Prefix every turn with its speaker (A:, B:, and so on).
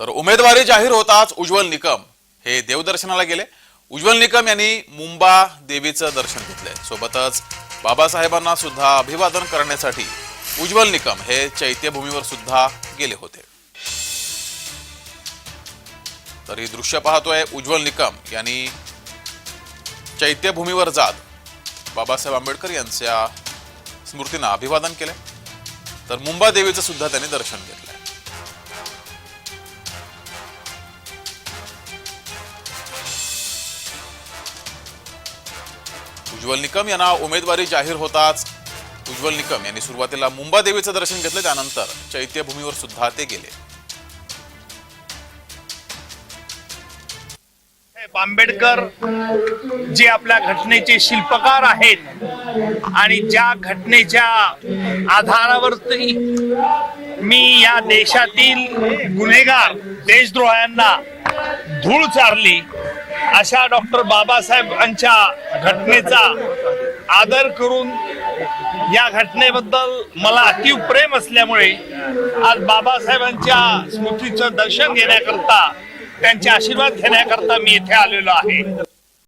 A: तर उमेदवारी जाहीर होताच उज्ज्वल निकम हे देवदर्शनाला गेले. उज्ज्वल निकम यांनी मुंबा देवीचं दर्शन घेतलंय. सोबतच बाबासाहेबांना सुद्धा अभिवादन करण्यासाठी उज्ज्वल निकम हे चैत्यभूमीवर सुद्धा गेले होते. तर ही दृश्य पाहतोय उज्ज्वल निकम यांनी चैत्यभूमीवर जात बाबासाहेब आंबेडकर यांच्या स्मृतींना अभिवादन केलंय. तर मुंबा देवीचं सुद्धा त्यांनी दर्शन घेतलंय. उज्ज्वल निकम यांना उमेदवारी जाहीर होताच. उज्ज्वल निकम यांनी सुरुवातीला मुंबादेवीचं दर्शन घेतलं त्यानंतर चैत्यभूमीवर सुद्धा ते गेले.
B: आंबेडकर जे आपल्या घटनेचे शिल्पकार आहेत आणि ज्या घटनेच्या आधारावरती मी या देशातील गुन्हेगार देशद्रोह्यांना धूळ चारली अशा डॉक्टर बाबासाहेबांच्या घटनेचा आदर करून या घटनेबद्दल मला अतिव प्रेम असल्यामुळे आज बाबासाहेबांच्या स्मृतीचं दर्शन घेण्याकरता त्यांचे आशीर्वाद घेण्याकरता मी इथे आलेलो आहे.